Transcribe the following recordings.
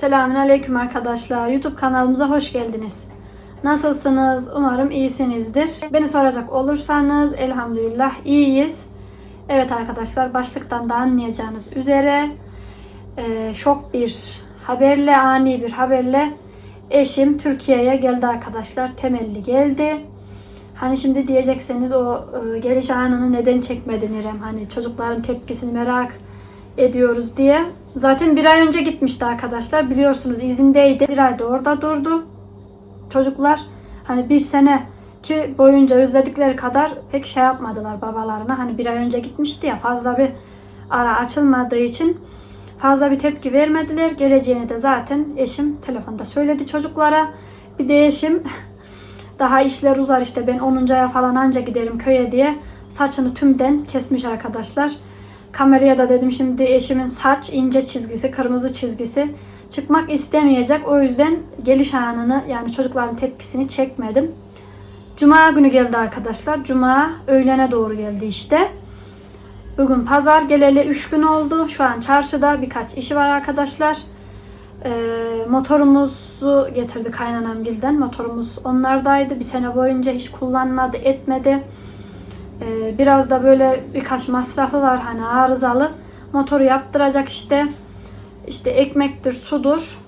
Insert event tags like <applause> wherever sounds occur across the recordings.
Selamünaleyküm arkadaşlar. YouTube kanalımıza hoş geldiniz. Nasılsınız? Umarım iyisinizdir. Beni soracak olursanız elhamdülillah iyiyiz. Evet arkadaşlar başlıktan da anlayacağınız üzere e, şok bir haberle, ani bir haberle eşim Türkiye'ye geldi arkadaşlar. Temelli geldi. Hani şimdi diyecekseniz o e, geliş anını neden çekmedin İrem? Hani çocukların tepkisini merak ediyoruz diye. Zaten bir ay önce gitmişti arkadaşlar. Biliyorsunuz izindeydi. Bir ayda orada durdu. Çocuklar hani bir sene ki boyunca özledikleri kadar pek şey yapmadılar babalarına. Hani bir ay önce gitmişti ya fazla bir ara açılmadığı için fazla bir tepki vermediler. Geleceğini de zaten eşim telefonda söyledi çocuklara. Bir de eşim <laughs> daha işler uzar işte ben 10. aya falan anca giderim köye diye saçını tümden kesmiş arkadaşlar. Kameraya da dedim şimdi eşimin saç ince çizgisi, kırmızı çizgisi çıkmak istemeyecek. O yüzden geliş anını yani çocukların tepkisini çekmedim. Cuma günü geldi arkadaşlar. Cuma öğlene doğru geldi işte. Bugün pazar geleli 3 gün oldu. Şu an çarşıda birkaç işi var arkadaşlar. Ee, motorumuzu getirdi kaynanam gilden. Motorumuz onlardaydı. Bir sene boyunca hiç kullanmadı, etmedi. Ee, biraz da böyle birkaç masrafı var hani arızalı. Motoru yaptıracak işte. İşte ekmektir, sudur.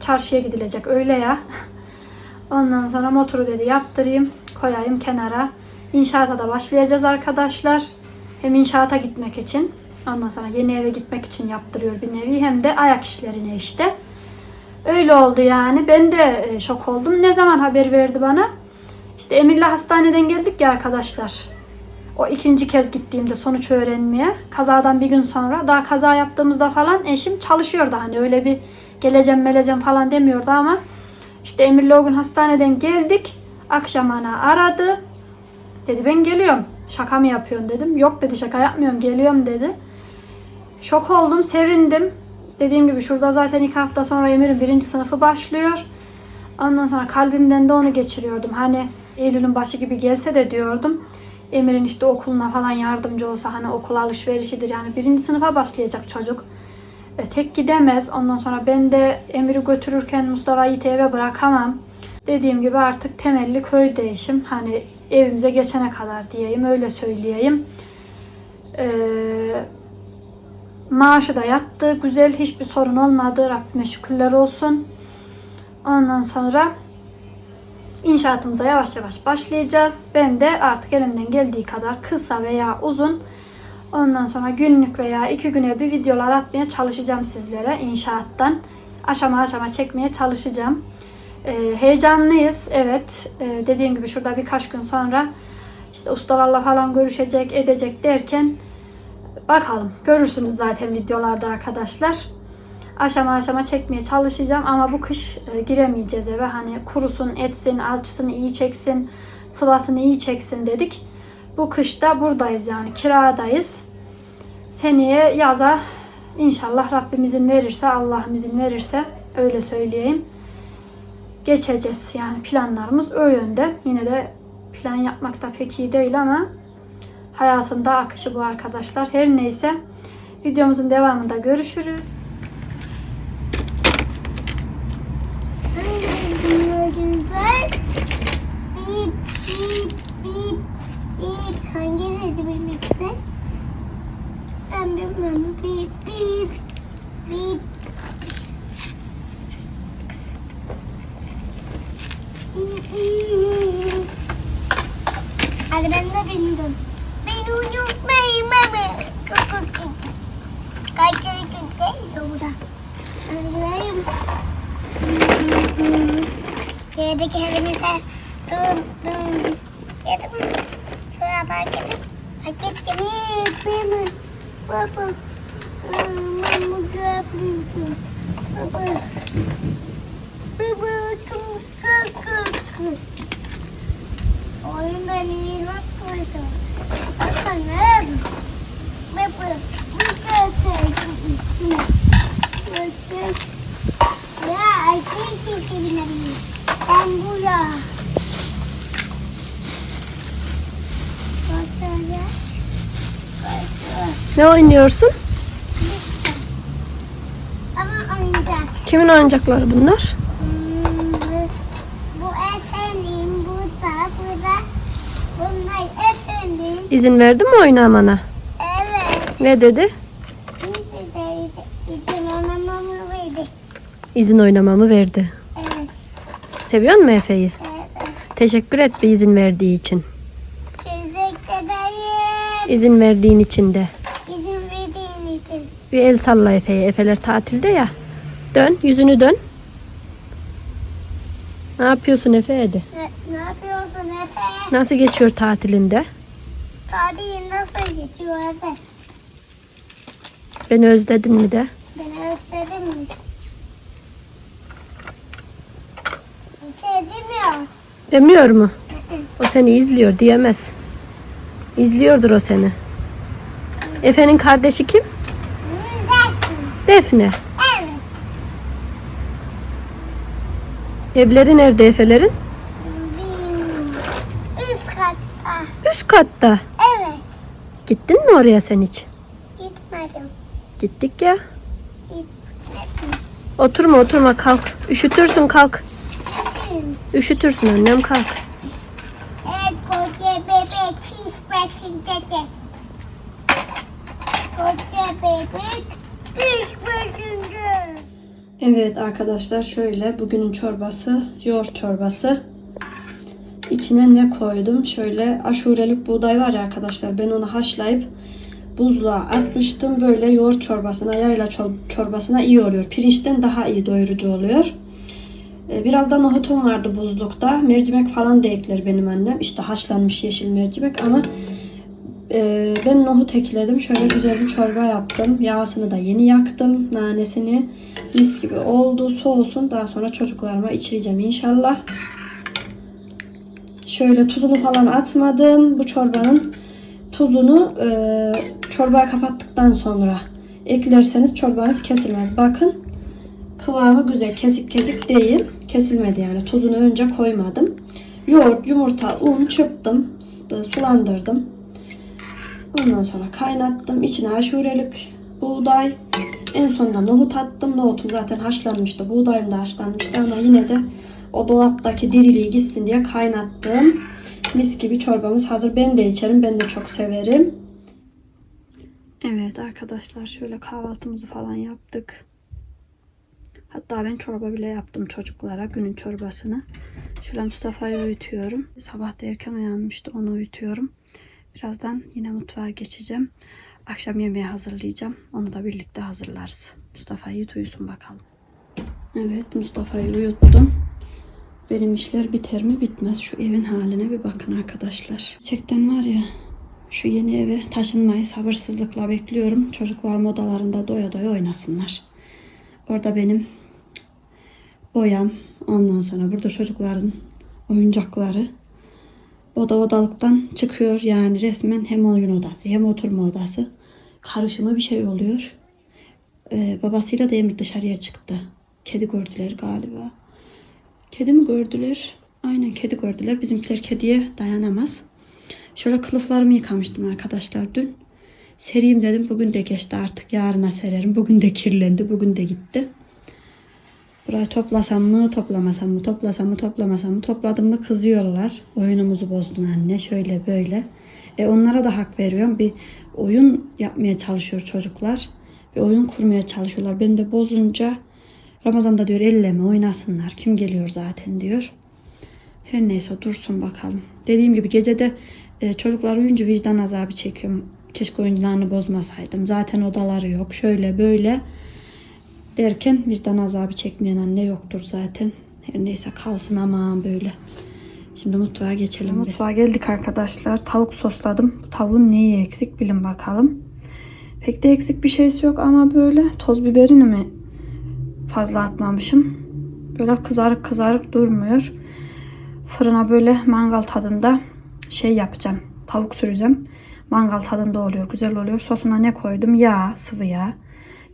Çarşıya gidilecek öyle ya. <laughs> Ondan sonra motoru dedi yaptırayım, koyayım kenara. İnşaata da başlayacağız arkadaşlar. Hem inşaata gitmek için, ondan sonra yeni eve gitmek için yaptırıyor bir nevi. Hem de ayak işlerine işte. Öyle oldu yani. Ben de e, şok oldum. Ne zaman haber verdi bana? İşte Emir'le hastaneden geldik ya arkadaşlar. O ikinci kez gittiğimde sonuç öğrenmeye. Kazadan bir gün sonra. Daha kaza yaptığımızda falan eşim çalışıyordu. Hani öyle bir geleceğim meleceğim falan demiyordu ama işte Emir'le o gün hastaneden geldik. Akşam ana aradı. Dedi ben geliyorum. Şaka mı yapıyorsun dedim. Yok dedi şaka yapmıyorum geliyorum dedi. Şok oldum sevindim. Dediğim gibi şurada zaten iki hafta sonra Emir'in birinci sınıfı başlıyor. Ondan sonra kalbimden de onu geçiriyordum. Hani Eylül'ün başı gibi gelse de diyordum. Emir'in işte okuluna falan yardımcı olsa hani okul alışverişidir. Yani birinci sınıfa başlayacak çocuk. E, tek gidemez. Ondan sonra ben de Emir'i götürürken Mustafa'yı eve bırakamam. Dediğim gibi artık temelli köy değişim. Hani evimize geçene kadar diyeyim öyle söyleyeyim. Eee Maaşı da yattı. Güzel hiçbir sorun olmadı. Rabbime şükürler olsun. Ondan sonra inşaatımıza yavaş yavaş başlayacağız. Ben de artık elimden geldiği kadar kısa veya uzun ondan sonra günlük veya iki güne bir videolar atmaya çalışacağım sizlere inşaattan. Aşama aşama çekmeye çalışacağım. Ee, heyecanlıyız. Evet. Ee, dediğim gibi şurada birkaç gün sonra işte ustalarla falan görüşecek, edecek derken Bakalım. Görürsünüz zaten videolarda arkadaşlar. Aşama aşama çekmeye çalışacağım ama bu kış e, giremeyeceğiz eve. Hani kurusun, etsin, alçısını iyi çeksin, sıvasını iyi çeksin dedik. Bu kışta buradayız yani kiradayız. Seneye yaza inşallah Rabbim izin verirse, Allah'ım izin verirse öyle söyleyeyim. Geçeceğiz yani planlarımız o yönde. Yine de plan yapmak da pek iyi değil ama hayatında akışı bu arkadaşlar. Her neyse videomuzun devamında görüşürüz. Bip bip bip bip hangi resim bipler? Ben bilmiyorum. Bip bip bip. Hadi ben de bindim. Beni unutmayın baba. Kaç kere gitti burada. Hadi gidelim. Kedi kendimize dum dum. Yedim. Sonra fark ettim. Fark ettim. Yapayım. Baba. Mama yapayım. Baba. Baba. Kum kakak. Oyunda niye yapıyorsun? Bakalım. Baba. Bu kadar. Ya erkek kesebilirim. Ben buraya. Ne oynuyorsun? Ama oyuncak. Kimin oyuncakları bunlar? Hmm, bu, bu bu da, bu da. Bunlar efendim. İzin verdi mi oynamana? Evet. Ne dedi? İzin oynamamı verdi. İzin oynamamı verdi. Seviyor musun Efe'yi? Evet. Teşekkür et bir izin verdiği için. Çizdik dedeyim. İzin verdiğin için de. İzin verdiğin için. Bir el salla Efe'ye. Efeler tatilde ya. Dön, yüzünü dön. Ne yapıyorsun Efe? Ne, ne yapıyorsun Efe? Nasıl geçiyor tatilinde? Tatil nasıl geçiyor Efe? Beni özledin mi de? Beni özledin mi? Demiyor mu? O seni izliyor diyemez. İzliyordur o seni. Efe'nin kardeşi kim? Dersin. Defne. Evet. Evleri nerede Efe'lerin? Üst katta. Üst katta. Evet. Gittin mi oraya sen hiç? Gitmedim. Gittik ya. Gitmedim. Oturma oturma kalk. Üşütürsün kalk. Üşütürsün annem kalk. Evet koca bebek çiş başında de. Koca bebek çiş başında. Evet arkadaşlar şöyle bugünün çorbası yoğurt çorbası. İçine ne koydum? Şöyle aşurelik buğday var ya arkadaşlar ben onu haşlayıp buzluğa atmıştım. Böyle yoğurt çorbasına yayla çor- çorbasına iyi oluyor. Pirinçten daha iyi doyurucu oluyor. Ee, Biraz da nohutum vardı buzlukta. Mercimek falan da ekler benim annem. İşte haşlanmış yeşil mercimek ama e, ben nohut ekledim. Şöyle güzel bir çorba yaptım. Yağsını da yeni yaktım. Nanesini mis gibi oldu. Soğusun. Daha sonra çocuklarıma içireceğim inşallah. Şöyle tuzunu falan atmadım. Bu çorbanın tuzunu e, çorbaya kapattıktan sonra eklerseniz çorbanız kesilmez. Bakın kıvamı güzel. Kesik kesik değil. Kesilmedi yani. Tuzunu önce koymadım. Yoğurt, yumurta, un çırptım. s- Sulandırdım. Ondan sonra kaynattım. İçine aşurelik buğday. En sonunda nohut attım. Nohutum zaten haşlanmıştı. Buğdayım da haşlanmıştı ama yine de o dolaptaki diriliği gitsin diye kaynattım. Mis gibi çorbamız hazır. Ben de içerim. Ben de çok severim. Evet arkadaşlar şöyle kahvaltımızı falan yaptık. Hatta ben çorba bile yaptım çocuklara günün çorbasını. Şöyle Mustafa'yı uyutuyorum. Sabah da erken uyanmıştı onu uyutuyorum. Birazdan yine mutfağa geçeceğim. Akşam yemeği hazırlayacağım. Onu da birlikte hazırlarız. Mustafa'yı uyusun bakalım. Evet Mustafa'yı uyuttum. Benim işler biter mi bitmez. Şu evin haline bir bakın arkadaşlar. Gerçekten var ya şu yeni eve taşınmayı sabırsızlıkla bekliyorum. Çocuklarım odalarında doya doya oynasınlar. Orada benim boyam. Ondan sonra burada çocukların oyuncakları. Oda odalıktan çıkıyor. Yani resmen hem oyun odası hem oturma odası. Karışımı bir şey oluyor. Ee, babasıyla da Emir dışarıya çıktı. Kedi gördüler galiba. Kedi mi gördüler? Aynen kedi gördüler. Bizimkiler kediye dayanamaz. Şöyle kılıflarımı yıkamıştım arkadaşlar dün. Sereyim dedim. Bugün de geçti artık. Yarına sererim. Bugün de kirlendi. Bugün de gitti. Burayı toplasam mı, toplamasam mı, toplasam mı, toplamasam mı, topladım mı kızıyorlar. Oyunumuzu bozdun anne, şöyle böyle. E onlara da hak veriyorum. Bir oyun yapmaya çalışıyor çocuklar. Bir oyun kurmaya çalışıyorlar. Ben de bozunca Ramazan'da diyor elleme oynasınlar. Kim geliyor zaten diyor. Her neyse dursun bakalım. Dediğim gibi gecede e, çocuklar uyuyunca vicdan azabı çekiyorum. Keşke oyunlarını bozmasaydım. Zaten odaları yok. Şöyle böyle derken vicdan azabı çekmeyen anne yoktur zaten. Her neyse kalsın aman böyle. Şimdi mutfağa geçelim. Mutfağa geldik arkadaşlar. Tavuk sosladım. Bu tavuğun neyi eksik bilin bakalım. Pek de eksik bir şeysi yok ama böyle toz biberini mi fazla atmamışım. Böyle kızarık kızarık durmuyor. Fırına böyle mangal tadında şey yapacağım. Tavuk süreceğim. Mangal tadında oluyor. Güzel oluyor. Sosuna ne koydum? Yağ, sıvı yağ,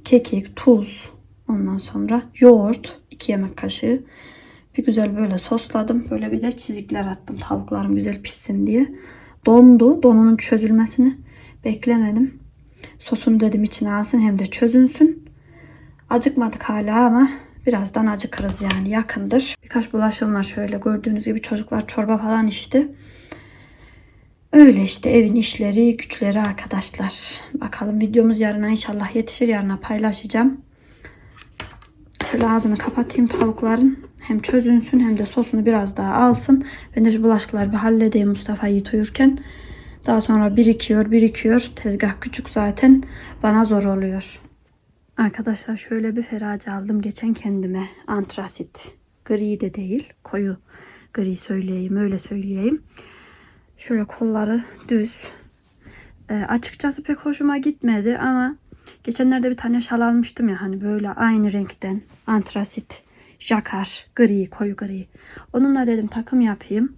kekik, tuz. Ondan sonra yoğurt. 2 yemek kaşığı. Bir güzel böyle sosladım. Böyle bir de çizikler attım. Tavuklarım güzel pişsin diye. Dondu. Donunun çözülmesini beklemedim. Sosunu dedim içine alsın hem de çözünsün. Acıkmadık hala ama Birazdan acıkırız yani yakındır. Birkaç bulaşığım var şöyle gördüğünüz gibi çocuklar çorba falan içti. Öyle işte evin işleri, güçleri arkadaşlar. Bakalım videomuz yarına inşallah yetişir. Yarına paylaşacağım. Şöyle ağzını kapatayım tavukların. Hem çözünsün hem de sosunu biraz daha alsın. Ben de şu bulaşıkları bir halledeyim Mustafa Yiğit uyurken. Daha sonra birikiyor birikiyor. Tezgah küçük zaten. Bana zor oluyor. Arkadaşlar şöyle bir ferace aldım geçen kendime. Antrasit. Gri de değil. Koyu gri söyleyeyim öyle söyleyeyim. Şöyle kolları düz. Ee, açıkçası pek hoşuma gitmedi ama geçenlerde bir tane şal almıştım ya hani böyle aynı renkten antrasit, jakar, gri, koyu gri. Onunla dedim takım yapayım.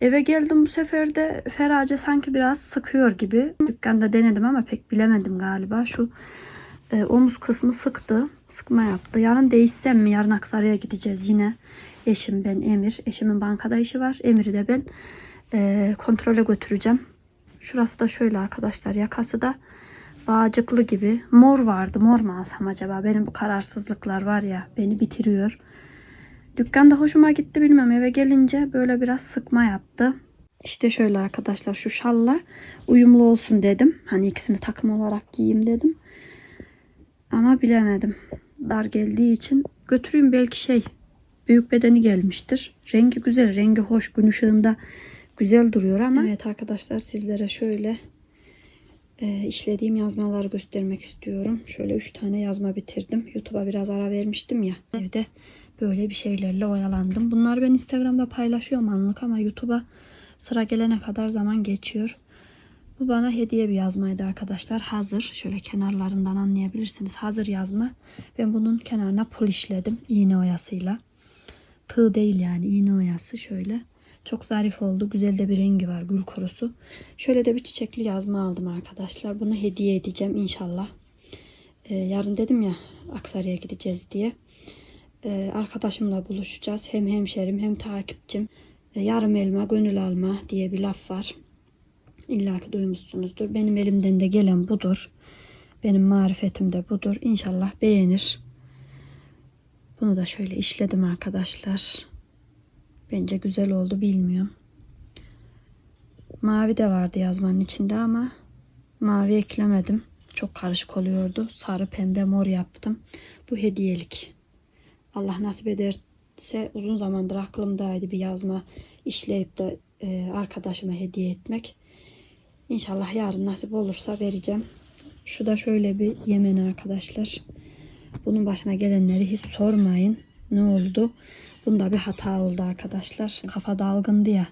Eve geldim bu sefer de ferace sanki biraz sıkıyor gibi. Dükkanda denedim ama pek bilemedim galiba. Şu e, omuz kısmı sıktı. Sıkma yaptı. Yarın değişsem mi? Yarın Aksaray'a gideceğiz yine. Eşim ben Emir. Eşimin bankada işi var. Emir'i de ben e, kontrole götüreceğim. Şurası da şöyle arkadaşlar. Yakası da bağcıklı gibi. Mor vardı. Mor mu alsam acaba? Benim bu kararsızlıklar var ya beni bitiriyor. Dükkanda hoşuma gitti bilmem eve gelince böyle biraz sıkma yaptı. İşte şöyle arkadaşlar şu şalla uyumlu olsun dedim. Hani ikisini takım olarak giyeyim dedim. Ama bilemedim. Dar geldiği için götüreyim belki şey büyük bedeni gelmiştir. Rengi güzel, rengi hoş, gün ışığında güzel duruyor ama. Evet arkadaşlar sizlere şöyle e, işlediğim yazmaları göstermek istiyorum. Şöyle 3 tane yazma bitirdim. YouTube'a biraz ara vermiştim ya. Evde böyle bir şeylerle oyalandım. Bunları ben Instagram'da paylaşıyorum anlık ama YouTube'a sıra gelene kadar zaman geçiyor. Bu bana hediye bir yazmaydı arkadaşlar. Hazır. Şöyle kenarlarından anlayabilirsiniz. Hazır yazma. Ben bunun kenarına pul işledim. iğne oyasıyla. Tığ değil yani iğne oyası şöyle. Çok zarif oldu. Güzel de bir rengi var gül kurusu. Şöyle de bir çiçekli yazma aldım arkadaşlar. Bunu hediye edeceğim inşallah. Ee, yarın dedim ya Aksaray'a gideceğiz diye. Ee, arkadaşımla buluşacağız. Hem hemşerim hem takipçim. Ee, yarım elma gönül alma diye bir laf var. İlla ki duymuşsunuzdur. Benim elimden de gelen budur. Benim marifetim de budur. İnşallah beğenir. Bunu da şöyle işledim arkadaşlar. Bence güzel oldu bilmiyorum. Mavi de vardı yazmanın içinde ama mavi eklemedim. Çok karışık oluyordu. Sarı, pembe, mor yaptım. Bu hediyelik. Allah nasip ederse uzun zamandır aklımdaydı bir yazma işleyip de e, arkadaşıma hediye etmek. İnşallah yarın nasip olursa vereceğim. Şu da şöyle bir yemen arkadaşlar. Bunun başına gelenleri hiç sormayın. Ne oldu? Bunda bir hata oldu arkadaşlar. Kafa dalgındı ya.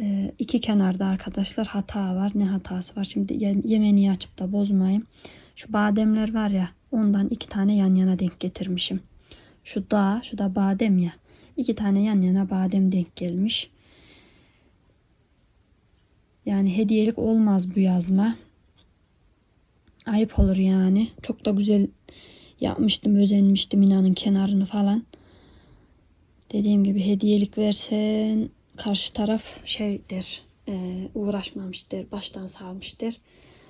Ee, iki kenarda arkadaşlar hata var. Ne hatası var? Şimdi ye- yemeni açıp da bozmayayım. Şu bademler var ya. Ondan iki tane yan yana denk getirmişim. Şu dağ, şu da badem ya. İki tane yan yana badem denk gelmiş. Yani hediyelik olmaz bu yazma. Ayıp olur yani. Çok da güzel yapmıştım, özenmiştim inanın kenarını falan. Dediğim gibi hediyelik versen karşı taraf şey der, e, uğraşmamış baştan savmış der.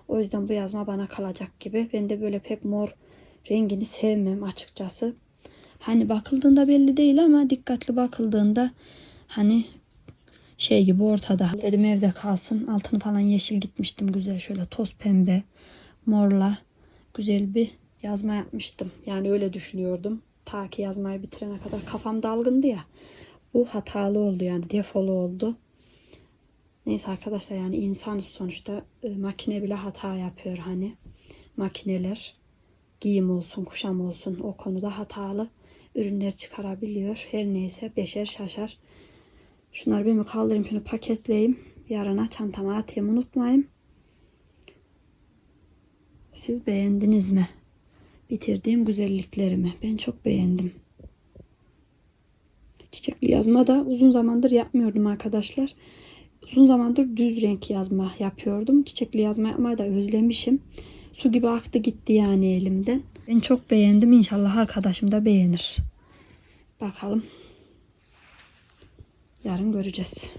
O yüzden bu yazma bana kalacak gibi. Ben de böyle pek mor rengini sevmem açıkçası. Hani bakıldığında belli değil ama dikkatli bakıldığında hani şey gibi ortada. Dedim evde kalsın. Altını falan yeşil gitmiştim güzel şöyle toz pembe morla güzel bir yazma yapmıştım. Yani öyle düşünüyordum. Ta ki yazmayı bitirene kadar kafam dalgındı ya. Bu hatalı oldu yani defolu oldu. Neyse arkadaşlar yani insan sonuçta e, makine bile hata yapıyor hani. Makineler giyim olsun kuşam olsun o konuda hatalı ürünler çıkarabiliyor. Her neyse beşer şaşar. Şunları bir mi kaldırayım şunu paketleyeyim. Yarına çantama atayım unutmayın. Siz beğendiniz mi? Bitirdiğim güzelliklerimi. Ben çok beğendim. Çiçekli yazma da uzun zamandır yapmıyordum arkadaşlar. Uzun zamandır düz renk yazma yapıyordum. Çiçekli yazma yapmayı da özlemişim. Su gibi aktı gitti yani elimden. Ben çok beğendim. İnşallah arkadaşım da beğenir. Bakalım. Yarın göreceğiz.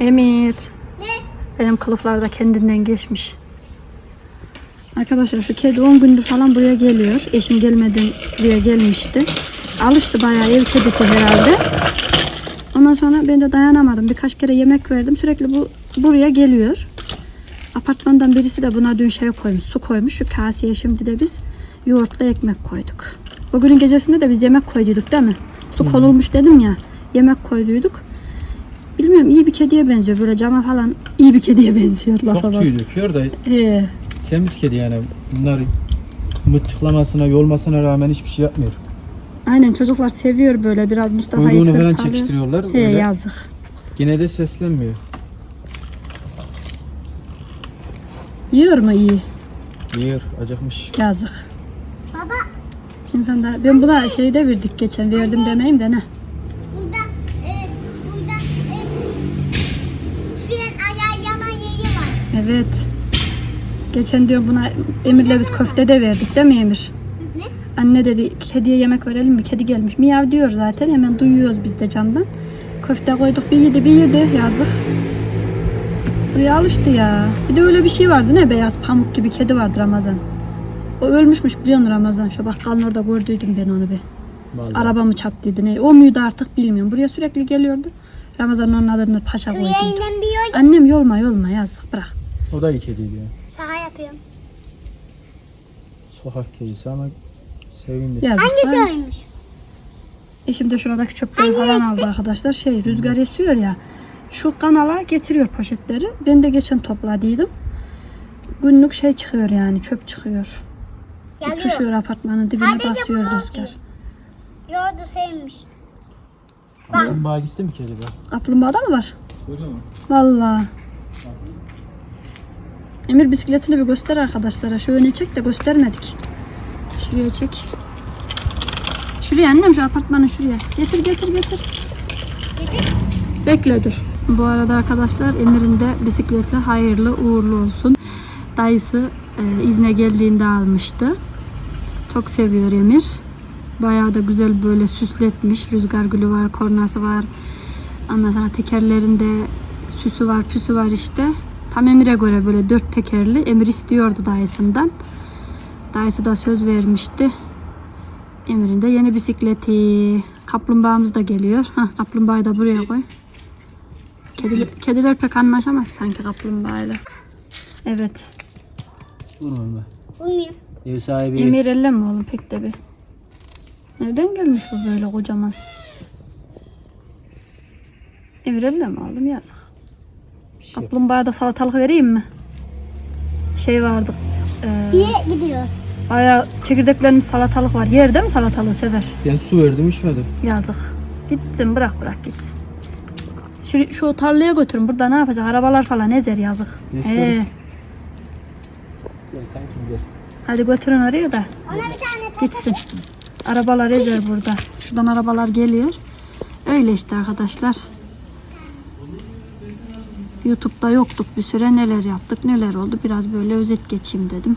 Emir. Benim kılıflar da kendinden geçmiş. Arkadaşlar şu kedi 10 gündür falan buraya geliyor. Eşim gelmeden buraya gelmişti. Alıştı bayağı ev kedisi herhalde. Ondan sonra ben de dayanamadım. Birkaç kere yemek verdim. Sürekli bu buraya geliyor. Apartmandan birisi de buna dün şey koymuş, su koymuş. Şu kaseye şimdi de biz yoğurtla ekmek koyduk. Bugünün gecesinde de biz yemek koyduyduk değil mi? Su konulmuş dedim ya. Yemek koyduyduk. Bilmiyorum iyi bir kediye benziyor. Böyle cama falan iyi bir kediye benziyor. lafa Çok bak. tüy döküyor da He. temiz kedi yani. Bunlar mıçıklamasına, yolmasına rağmen hiçbir şey yapmıyor. Aynen çocuklar seviyor böyle biraz Mustafa'yı Kuyruğunu falan tırpalıyor. çekiştiriyorlar. He öyle. yazık. Yine de seslenmiyor. Yiyor mu iyi? Yiyor, acıkmış. Yazık. Baba İnsan da ben buna şeyde verdik geçen verdim demeyeyim de ne? Evet. Geçen diyor buna Emir'le biz köfte de verdik değil mi Emir? Ne? Anne dedi kediye yemek verelim mi? Kedi gelmiş. Miyav diyor zaten. Hemen duyuyoruz biz de camdan. Köfte koyduk bir yedi bir yedi. Yazık. Buraya alıştı ya. Bir de öyle bir şey vardı ne beyaz pamuk gibi kedi vardı Ramazan. O ölmüşmüş biliyorsun Ramazan. Şu bakkalın orada gördüydüm ben onu bir. Vallahi. Arabamı çarptıydı ne? O muydu artık bilmiyorum. Buraya sürekli geliyordu. Ramazan onun adını paşa yol. Annem yolma yolma yazık bırak. O da iyi kediydi ya. Şaka yapıyorum. Sokak kedisi ama sevindi. Yazık. Hangisi Ay, oymuş? Eşim de şuradaki çöpleri falan aldı arkadaşlar. Şey rüzgar esiyor ya. Şu kanala getiriyor poşetleri. Ben de geçen topladıydım. Günlük şey çıkıyor yani çöp çıkıyor. Geliyor. Uçuşuyor apartmanın dibine Sadece basıyor bunu rüzgar. Yoğurdu sevmiş. Kaplumbağaya gitti mi kedi be? Kaplumbağada mı var? Öyle mi? Vallahi. Emir bisikletini bir göster arkadaşlara. Şu öne çek de göstermedik. Şuraya çek. Şuraya annem şu apartmanın şuraya. Getir getir getir. Bekle dur. Bu arada arkadaşlar Emir'in de bisikleti hayırlı uğurlu olsun. Dayısı e, izne geldiğinde almıştı. Çok seviyor Emir. Bayağı da güzel böyle süsletmiş. Rüzgar gülü var, kornası var. Ondan sonra tekerlerinde süsü var, püsü var işte. Tam Emir'e göre böyle dört tekerli. Emir istiyordu dayısından. Dayısı da söz vermişti. Emir'in de yeni bisikleti. Kaplumbağamız da geliyor. Hah, kaplumbağayı da buraya koy. Kediler, kediler pek anlaşamaz sanki kaplumbağayla. Evet. Vurma. Uymuyor. Ev sahibi Emir elleme oğlum pek de bir. Nereden gelmiş bu böyle kocaman? Emir elleme oğlum yazık. Şey Kaplumbağaya da salatalık vereyim mi? Şey vardı. E, Bir gidiyor. bayağı çekirdeklerinin salatalık var. Yer değil mi salatalığı sever? Ben su verdim içmedi. Yazık. Gitsin bırak bırak gitsin. Şu, şu tarlaya götürün. Burada ne yapacak? Arabalar falan ezer yazık. Göster. Ee, Gel kankim gel. hadi götürün oraya da Ona bir tane gitsin. Arabalar ezer burada. Şuradan arabalar geliyor. Öyle işte arkadaşlar. YouTube'da yoktuk bir süre. Neler yaptık, neler oldu. Biraz böyle özet geçeyim dedim.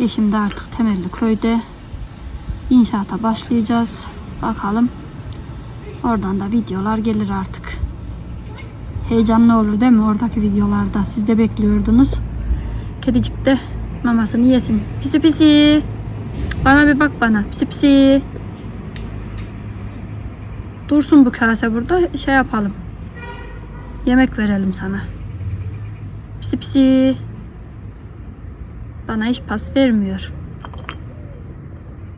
Eşim de artık temelli köyde. İnşaata başlayacağız. Bakalım. Oradan da videolar gelir artık. Heyecanlı olur değil mi oradaki videolarda? Siz de bekliyordunuz. Kedicik de mamasını yesin. Pisi pisi. Bana bir bak bana. Pisi pisi. Dursun bu kase burada. Şey yapalım. Yemek verelim sana. Pisi pisi. Bana hiç pas vermiyor.